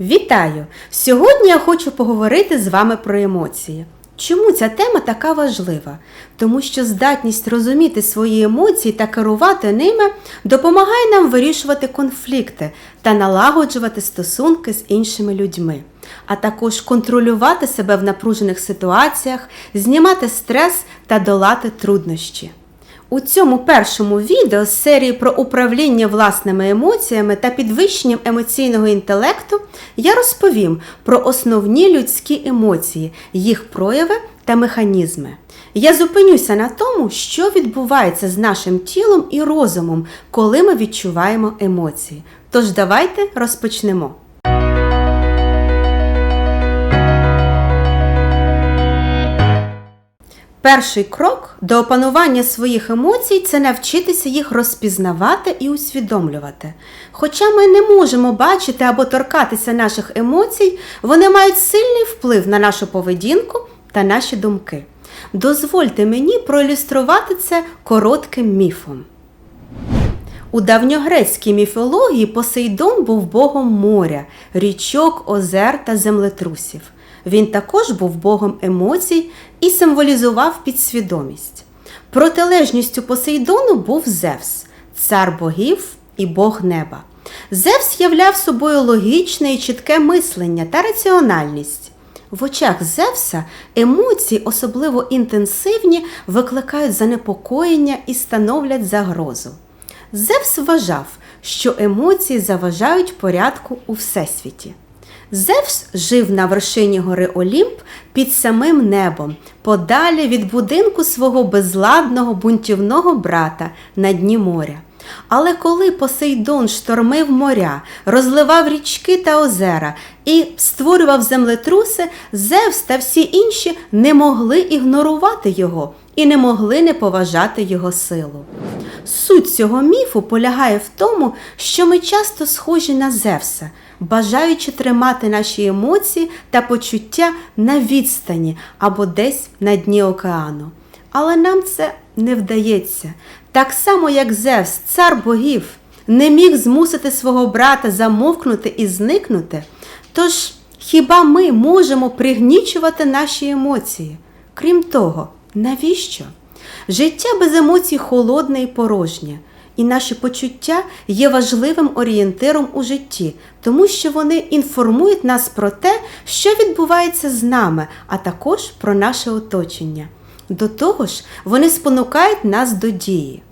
Вітаю! Сьогодні я хочу поговорити з вами про емоції. Чому ця тема така важлива? Тому що здатність розуміти свої емоції та керувати ними допомагає нам вирішувати конфлікти та налагоджувати стосунки з іншими людьми, а також контролювати себе в напружених ситуаціях, знімати стрес та долати труднощі. У цьому першому відео з серії про управління власними емоціями та підвищенням емоційного інтелекту я розповім про основні людські емоції, їх прояви та механізми. Я зупинюся на тому, що відбувається з нашим тілом і розумом, коли ми відчуваємо емоції. Тож давайте розпочнемо. Перший крок до опанування своїх емоцій це навчитися їх розпізнавати і усвідомлювати. Хоча ми не можемо бачити або торкатися наших емоцій, вони мають сильний вплив на нашу поведінку та наші думки. Дозвольте мені проілюструвати це коротким міфом. У давньогрецькій міфології Посейдон був богом моря, річок, озер та землетрусів. Він також був богом емоцій і символізував підсвідомість. Протилежністю Посейдону був Зевс, цар богів і бог неба. Зевс являв собою логічне і чітке мислення та раціональність. В очах Зевса емоції, особливо інтенсивні, викликають занепокоєння і становлять загрозу. Зевс вважав, що емоції заважають порядку у всесвіті. Зевс жив на вершині гори Олімп під самим небом, подалі від будинку свого безладного бунтівного брата на дні моря. Але коли Посейдон штормив моря, розливав річки та озера і створював землетруси, Зевс та всі інші не могли ігнорувати його і не могли не поважати його силу. Суть цього міфу полягає в тому, що ми часто схожі на Зевса, бажаючи тримати наші емоції та почуття на відстані або десь на дні океану. Але нам це не вдається. Так само, як Зевс, цар богів, не міг змусити свого брата замовкнути і зникнути. Тож хіба ми можемо пригнічувати наші емоції? Крім того, навіщо? Життя без емоцій холодне і порожнє, і наші почуття є важливим орієнтиром у житті, тому що вони інформують нас про те, що відбувається з нами, а також про наше оточення. До того ж, вони спонукають нас до дії.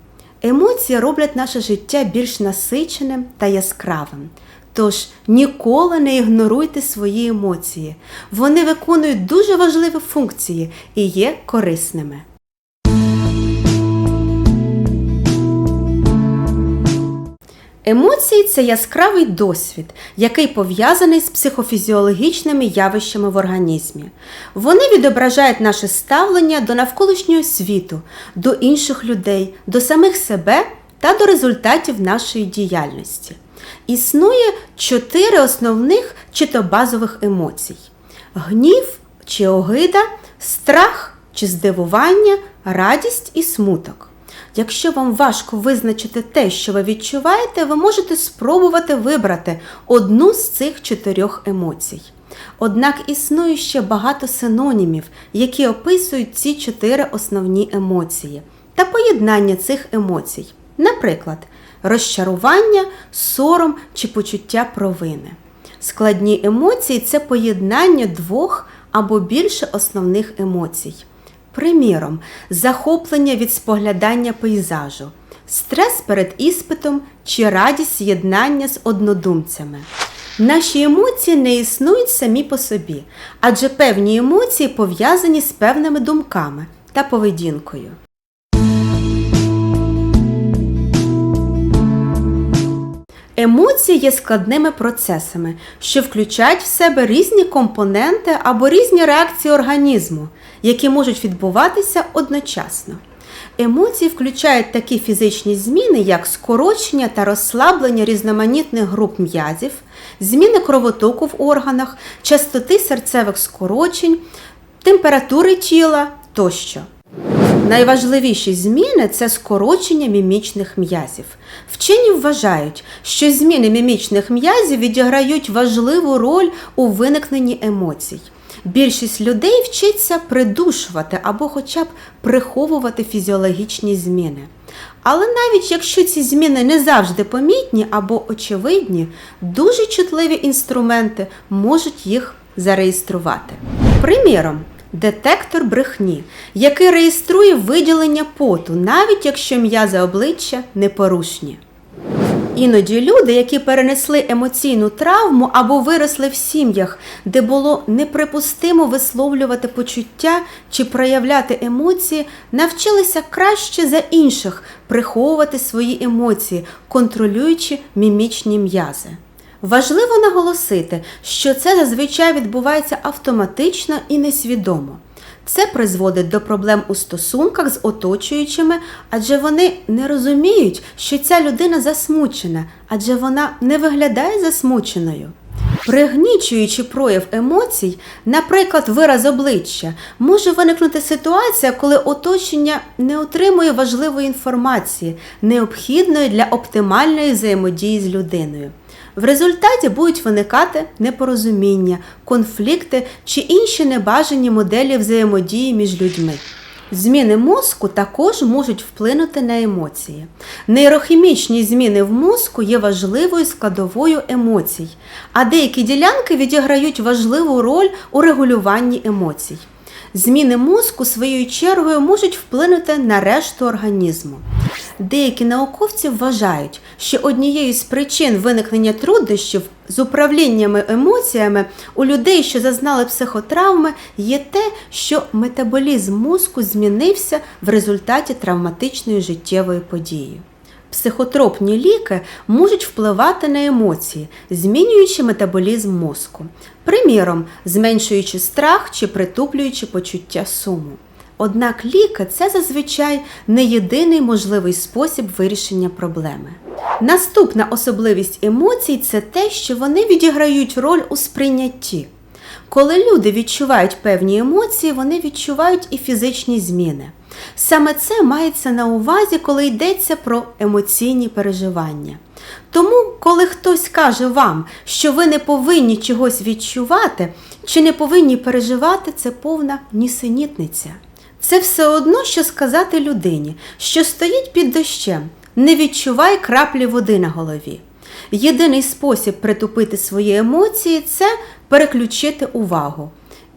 Емоції роблять наше життя більш насиченим та яскравим. Тож ніколи не ігноруйте свої емоції. Вони виконують дуже важливі функції і є корисними. Емоції це яскравий досвід, який пов'язаний з психофізіологічними явищами в організмі. Вони відображають наше ставлення до навколишнього світу, до інших людей, до самих себе та до результатів нашої діяльності. Існує чотири основних чи то базових емоцій: гнів чи огида, страх чи здивування, радість і смуток. Якщо вам важко визначити те, що ви відчуваєте, ви можете спробувати вибрати одну з цих чотирьох емоцій. Однак існує ще багато синонімів, які описують ці чотири основні емоції та поєднання цих емоцій. Наприклад, розчарування, сором чи почуття провини. Складні емоції це поєднання двох або більше основних емоцій. Приміром, захоплення від споглядання пейзажу, стрес перед іспитом чи радість єднання з однодумцями. Наші емоції не існують самі по собі, адже певні емоції пов'язані з певними думками та поведінкою. Емоції є складними процесами, що включають в себе різні компоненти або різні реакції організму, які можуть відбуватися одночасно. Емоції включають такі фізичні зміни, як скорочення та розслаблення різноманітних груп м'язів, зміни кровотоку в органах, частоти серцевих скорочень, температури тіла тощо. Найважливіші зміни це скорочення мімічних м'язів. Вчені вважають, що зміни мімічних м'язів відіграють важливу роль у виникненні емоцій. Більшість людей вчиться придушувати або хоча б приховувати фізіологічні зміни. Але навіть якщо ці зміни не завжди помітні або очевидні, дуже чутливі інструменти можуть їх зареєструвати. Приміром, детектор брехні, який реєструє виділення поту, навіть якщо м'язи обличчя непорушні. Іноді люди, які перенесли емоційну травму або виросли в сім'ях, де було неприпустимо висловлювати почуття чи проявляти емоції, навчилися краще за інших приховувати свої емоції, контролюючи мімічні м'язи. Важливо наголосити, що це зазвичай відбувається автоматично і несвідомо. Це призводить до проблем у стосунках з оточуючими, адже вони не розуміють, що ця людина засмучена, адже вона не виглядає засмученою. Пригнічуючи прояв емоцій, наприклад, вираз обличчя, може виникнути ситуація, коли оточення не отримує важливої інформації, необхідної для оптимальної взаємодії з людиною. В результаті будуть виникати непорозуміння, конфлікти чи інші небажані моделі взаємодії між людьми. Зміни мозку також можуть вплинути на емоції. Нейрохімічні зміни в мозку є важливою складовою емоцій, а деякі ділянки відіграють важливу роль у регулюванні емоцій. Зміни мозку своєю чергою можуть вплинути на решту організму. Деякі науковці вважають, що однією з причин виникнення труднощів з управліннями емоціями у людей, що зазнали психотравми, є те, що метаболізм мозку змінився в результаті травматичної життєвої події. Психотропні ліки можуть впливати на емоції, змінюючи метаболізм мозку, приміром, зменшуючи страх чи притуплюючи почуття суму. Однак ліки це зазвичай не єдиний можливий спосіб вирішення проблеми. Наступна особливість емоцій це те, що вони відіграють роль у сприйнятті. Коли люди відчувають певні емоції, вони відчувають і фізичні зміни. Саме це мається на увазі, коли йдеться про емоційні переживання. Тому, коли хтось каже вам, що ви не повинні чогось відчувати чи не повинні переживати, це повна нісенітниця. Це все одно, що сказати людині, що стоїть під дощем, не відчувай краплі води на голові. Єдиний спосіб притупити свої емоції це переключити увагу.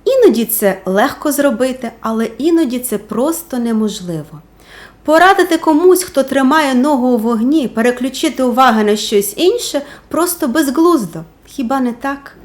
Іноді це легко зробити, але іноді це просто неможливо. Порадити комусь, хто тримає ногу у вогні, переключити увагу на щось інше просто безглуздо. Хіба не так?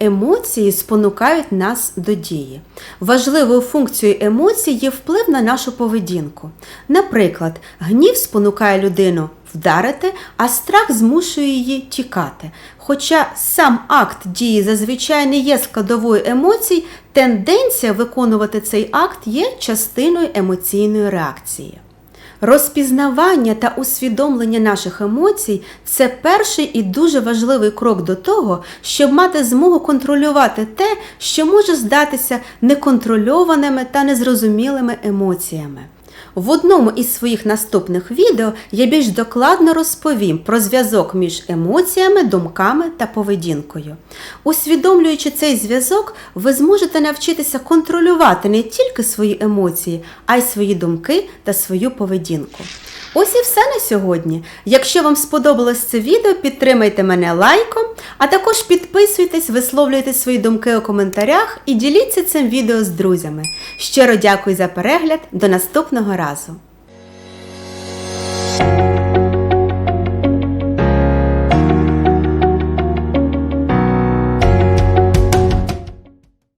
Емоції спонукають нас до дії. Важливою функцією емоцій є вплив на нашу поведінку. Наприклад, гнів спонукає людину вдарити, а страх змушує її тікати. Хоча сам акт дії зазвичай не є складовою емоцій, тенденція виконувати цей акт є частиною емоційної реакції. Розпізнавання та усвідомлення наших емоцій це перший і дуже важливий крок до того, щоб мати змогу контролювати те, що може здатися неконтрольованими та незрозумілими емоціями. В одному із своїх наступних відео я більш докладно розповім про зв'язок між емоціями, думками та поведінкою. Усвідомлюючи цей зв'язок, ви зможете навчитися контролювати не тільки свої емоції, а й свої думки та свою поведінку. Ось і все на сьогодні. Якщо вам сподобалось це відео, підтримайте мене лайком, а також підписуйтесь, висловлюйте свої думки у коментарях і діліться цим відео з друзями. Щиро дякую за перегляд. До наступного разу!